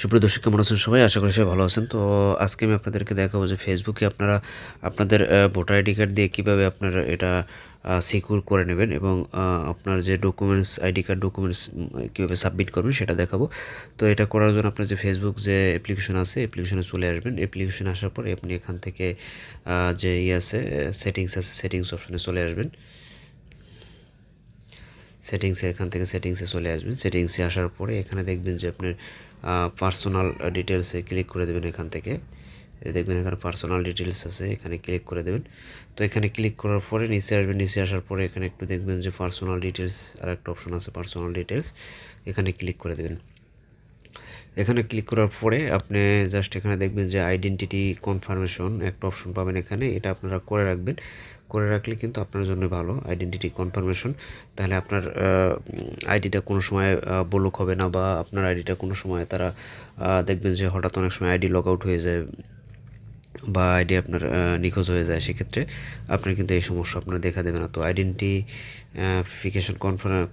সুপ্রিয় দর্শক, কেমন আছেন সবাই? আশা করি সবাই ভালো আছেন। তো আজকে আমি আপনাদেরকে দেখাবো যে ফেসবুকে আপনারা আপনাদের ভোটার আইডি কার্ড দিয়ে কীভাবে আপনারা এটা সিকিউর করে নেবেন এবং আপনার যে ডকুমেন্টস আইডি কার্ড ডকুমেন্টস কীভাবে সাবমিট করবেন সেটা দেখাবো। তো এটা করার জন্য আপনার যে ফেসবুক যে অ্যাপ্লিকেশন আছে অ্যাপ্লিকেশনে চলে আসবেন। অ্যাপ্লিকেশনে আসার পরে আপনি এখান থেকে যে ইয়ে আছে সেটিংস আছে সেটিংস অপশনে চলে আসবেন। সেটিংসে এখান থেকে সেটিংসে চলে আসবেন। সেটিংসে আসার পরে এখানে দেখবেন যে আপনার পার্সোনাল ডিটেলসে ক্লিক করে দেবেন এখান থেকে। দেখবেন এখানে পার্সোনাল ডিটেলস আছে, এখানে ক্লিক করে দেবেন। তো এখানে ক্লিক করার পরে নিচে আসবেন, নিচে আসার পরে এখানে একটু দেখবেন যে পার্সোনাল ডিটেলস আর একটা অপশন আছে পার্সোনাল ডিটেলস এখানে ক্লিক করে দেবেন। এখানে ক্লিক করার পরে আপনি জাস্ট এখানে দেখবেন যে আইডেন্টিটি কনফার্মেশন একটা অপশন পাবেন এখানে, এটা আপনারা করে রাখবেন। করে রাখলে কিন্তু আপনার জন্য ভালো আইডেন্টিটি কনফার্মেশন তাহলে আপনার আইডিটা কোনো সময় ব্লক হবে না বা আপনার আইডিটা কোনো সময় তারা দেখবেন যে হঠাৎ অনেক সময় আইডি লগ আউট হয়ে যায়। বা আইডি আপনার নিখোঁজ হয়ে যায় সেক্ষেত্রে আপনার কিন্তু এই সমস্যা আপনার দেখা দেবে না। তো আইডেন্টিফিকেশন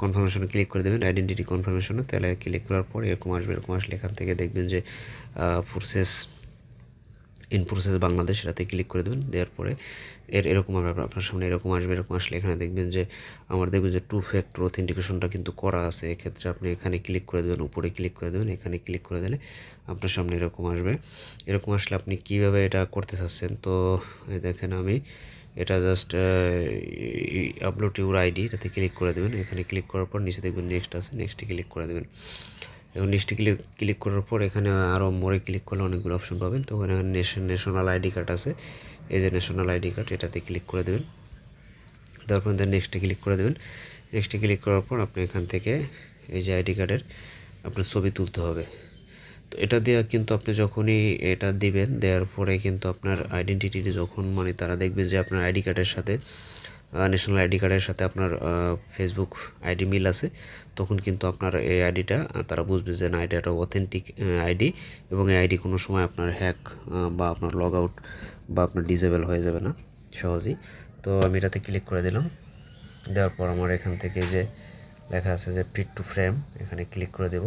কনফার্মেশনে ক্লিক করে দেবেন। আইডেন্টিটি কনফার্মেশনে তাহলে ক্লিক করার পর এরকম আসবে, এরকম আসলে এখান থেকে দেখবেন যে প্রসেস ইন প্রসেস বাংলাদেশ, এটাতে ক্লিক করে দেবেন, দেওয়ার পরে এর, এরকম আপনার সামনে এরকম আসবে, এরকম আসলে এখানে দেখবেন যে আমার দেখবেন যে টু ফ্যাক্টর অথেন্টিকেশনটা কিন্তু করা আছে। এক্ষেত্রে আপনি এখানে ক্লিক করে দেবেন, উপরে ক্লিক করে দেবেন, এখানে ক্লিক করে দিলে আপনার সামনে এরকম আসবে। এরকম আসলে আপনি কীভাবে এটা করতে চাচ্ছেন? তো দেখেন আমি এটা জাস্ট আপলোড ইউর আইডি এটাতে ক্লিক করে দেবেন। এখানে ক্লিক করার পর নিচে দেখবেন নেক্সট আছে নেক্সটে ক্লিক করে দেবেন। এবং নেক্সটে ক্লিক ক্লিক করার পর এখানে আরও মোড়ে ক্লিক করলে অনেকগুলো অপশন পাবেন। তো নেশন ন্যাশনাল আইডি কার্ড আছে। এই যে ন্যাশনাল আইডি কার্ড এটাতে ক্লিক করে দেবেন। তারপর নেক্সটে ক্লিক করে দেবেন। নেক্সটে ক্লিক করার পর আপনি এখান থেকে এই যে আইডি কার্ডের আপনার ছবি তুলতে হবে। তো এটা দেওয়া কিন্তু আপনি যখনই এটা দিবেন, দেওয়ার পরে কিন্তু আপনার আইডেন্টিটি যখন মানে তারা দেখবে যে আপনার আইডি কার্ডের সাথে ন্যাশনাল আইডি কার্ডের সাথে আপনার ফেসবুক আইডি মিল আছে। তখন কিন্তু আপনার এই আইডিটা তারা বুঝবে যে না, এটা অথেন্টিক আইডি এবং এই আইডি কোনো সময় আপনার হ্যাক বা আপনার লগ আউট বা আপনার ডিজেবল হয়ে যাবে না, সহজেই। তো আমি এটাতে ক্লিক করে দিলাম। দেওয়ার পর আমার এখান থেকে যে লেখা আছে যে ফিট টু ফ্রেম এখানে ক্লিক করে দেব।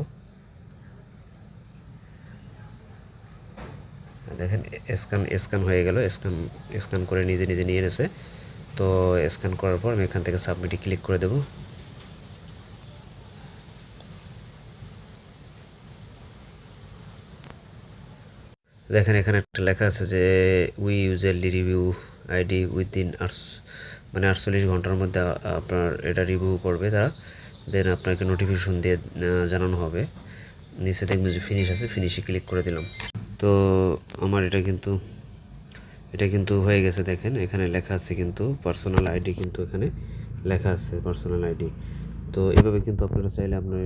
দেখেন স্ক্যান স্ক্যান হয়ে গেল। স্ক্যান স্ক্যান করে নিজে নিজে নিয়ে এনেছে তো স্ক্যান করার পর আমি এখান থেকে সাবমিটে ক্লিক করে দেব। দেখেন এখানে একটা লেখা আছে যে we usually review ID within আটস মানে আটচল্লিশ ঘণ্টার মধ্যে আপনার এটা রিভিউ করবে তারা। দেন আপনাকে নোটিফিকেশন দিয়ে জানানো হবে। নিচে দেখবেন যে ফিনিশ আছে ফিনিশে ক্লিক করে দিলাম। তো আমার এটা কিন্তু এটা কিন্তু হয়ে গেছে দেখেন, এখানে লেখা আছে কিন্তু পার্সোনাল আইডি কিন্তু এখানে লেখা আছে পার্সোনাল আইডি তো এভাবে কিন্তু আপনারা চাইলে আপনার